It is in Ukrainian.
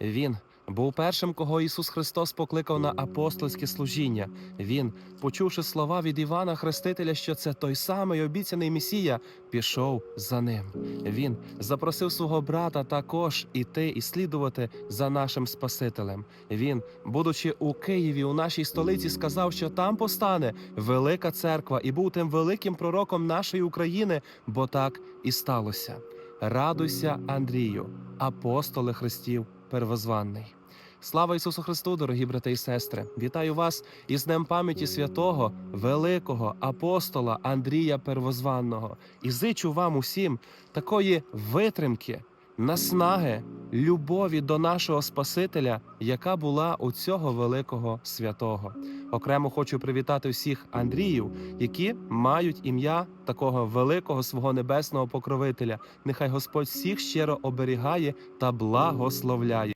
Він був першим, кого Ісус Христос покликав на апостольське служіння. Він, почувши слова від Івана Хрестителя, що це той самий обіцяний Месія, пішов за ним. Він запросив свого брата також іти і слідувати за нашим Спасителем. Він, будучи у Києві, у нашій столиці, сказав, що там постане велика церква, і був тим великим пророком нашої України, бо так і сталося. Радуйся, Андрію, апостоле Христів первозванний. Слава Ісусу Христу, дорогі брати і сестри! Вітаю вас із Днем пам'яті святого, великого апостола Андрія Первозванного і зичу вам усім такої витримки, наснаги, любові до нашого Спасителя, яка була у цього великого святого. Окремо хочу привітати всіх Андріїв, які мають ім'я такого великого свого небесного покровителя. Нехай Господь всіх щиро оберігає та благословляє.